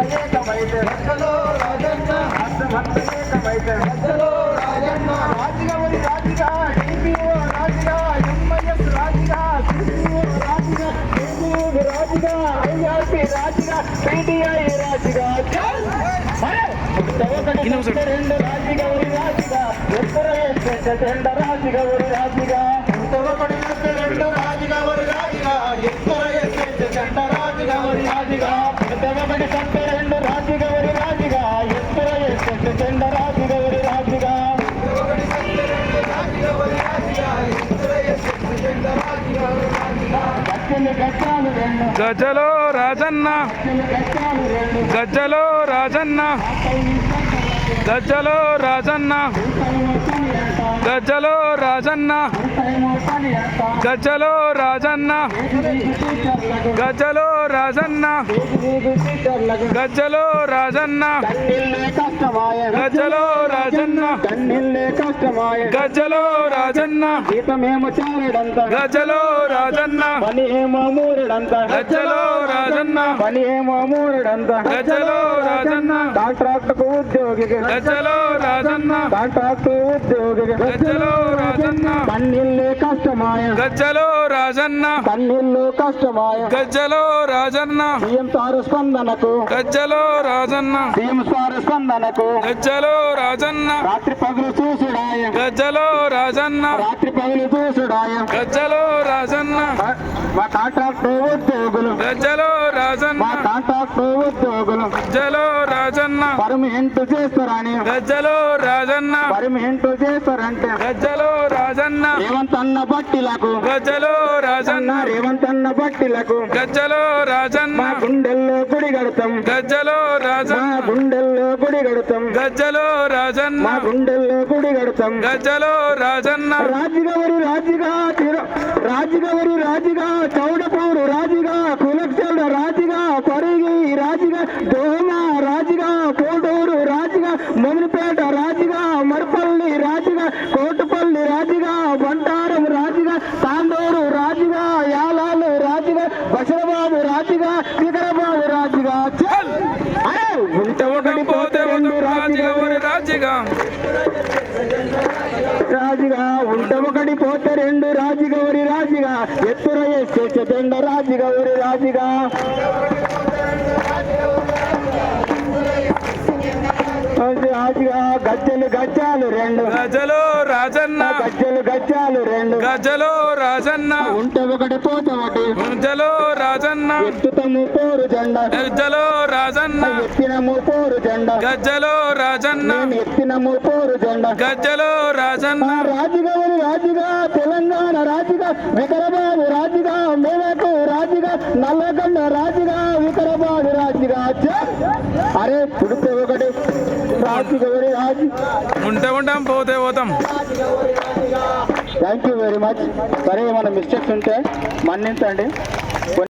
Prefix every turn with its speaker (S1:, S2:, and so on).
S1: రాష్ట్రమంతా ఏకమైతే
S2: రాజన్న
S1: రాష్ట్రమంతా ఏకమైతే
S2: గజ్జలో రాజన్న
S1: రాజుగవరి రాజుగా. డిపిఓ రాజుగా ఎంఐఎస్ రాజుగా సిపిఓ రాజుగా ఎంపీఓ రాజుగా ఐఆర్పి రాజుగా పిటిఐ రాజుగా రెండు రాజుగవరి రాజుగా రాజుగా.
S3: గజలో రాజన్న. గజలో రాజన్న. గజ్జలో రాజన్న గజ్జలో రాజన్న గజ్జలో రాజన్న గజ్జలో రాజన్న గజ్జలో రాజన్న
S1: గజలో
S3: గజ్జలో రాజన్న
S1: కన్నీళ్ళే
S3: గజ్జలో రాజన్న
S1: జీతమేమో
S3: గజ్జలో రాజన్న
S1: పని
S3: గజ్జలో రాజన్న గజ్జలో రాజన్న
S1: డాక్టర్ ఉద్యోగికి
S3: గజ్జలో రాజన్న.
S1: కాంట్రాక్ట్ ఉద్యోగికి
S3: గజ్జలో రాజన్న.
S1: కన్నీళ్ళే కష్టమాయ.
S3: గజ్జలో రాజన్న.
S1: కన్నీళ్ళు కష్టమాయ.
S3: గజ్జలో రాజన్న.
S1: సీఎం సారు స్పందనకు.
S3: గజ్జలో రాజన్న.
S1: సీఎం సారు స్పందనకు.
S3: గజ్జలో రాజన్న.
S1: రాత్రి పగులు చూసుడాయ.
S3: గజ్జలో రాజన్న.
S1: రాత్రి పగులు చూసుడాయ.
S3: గజ్జలో రాజన్న.
S1: మా- కాంట్రాక్ట్ ఉద్యోగులు.
S3: గజ్జలో రాజన్న.
S1: మా కాంట్రాక్ట్ పర్మనెంట్ చేస్తారని?
S3: గజ్జలో రాజన్న.
S1: పర్మనెంట్ చేస్తారంటే?
S3: గజ్జలో రాజన్న.
S1: రేవంత్ అన్న బట్టిలకు.
S3: గజ్జలో రాజన్న.
S1: రేవంత్ అన్న బట్టిలకు.
S3: గజ్జలో రాజన్న.
S1: గుండెల్లో గుడి కడతాం.
S3: గజ్జలో రాజన్న.
S1: గుండెల్లో గుడి కడతాం.
S3: గజ్జలో రాజన్న.
S1: గుండెల్లో గుడి కడతాం.
S3: గజ్జలో రాజన్న.
S1: రాజుగవరి రాజుగా రాజుగవరి రాజుగా చౌడపూరు రాజుగా కులక్షల రాజుగా పరిగి రాజుగా దోమ రాజుగా కోటూరు రాజుగా మొమినిపేట రాజుగా మరపల్లి రాజుగా కోటపల్లి రాజుగా బంటారం రాజుగా తాండూరు రాజుగా యాలాలు రాజుగా బసరబాబు రాజుగా వికరబాబు రాజుగా. ఉంట ఒకటి పోతే రెండు రాజుగా.
S3: రాజుగా
S1: ఉంట ఒకటి పోతే రెండు రాజుగౌరి రాజుగా. ఎత్తుర చెండ రాజుగౌరి రాజుగా రాజుగా గజ్జలు గజ్జాలు రెండు.
S3: గజలో రాజన్న.
S1: గజ్జలు గజ్జాలు రెండు.
S3: గజలో రాజన్న.
S1: ఉంట ఒకటి పోతే ఒకటి.
S3: గజలో రాజన్న.
S1: ఎత్తుతము పోరు జెండా.
S3: గజలో రాజన్న.
S1: ఎత్తినము పోరు జెండా.
S3: గజలో రాజన్న.
S1: నేను ఎత్తినము పోరు జెండా.
S3: గజలో రాజన్న.
S1: రాజుగౌరి రాజుగా తెలంగాణ రాజుగా వికరబాబు రాజుగా మేరకు రాజుగా నల్లగొండ రాజుగా వికరబాబు రాజుగా! అరే పుడితే ఒకటి. రాజు
S3: ఉంటే ఉంటాం పోతే పోతాం.
S1: థ్యాంక్ యూ వెరీ మచ్ సరే ఏమైనా మిస్టేక్స్ ఉంటే మన్నించండి.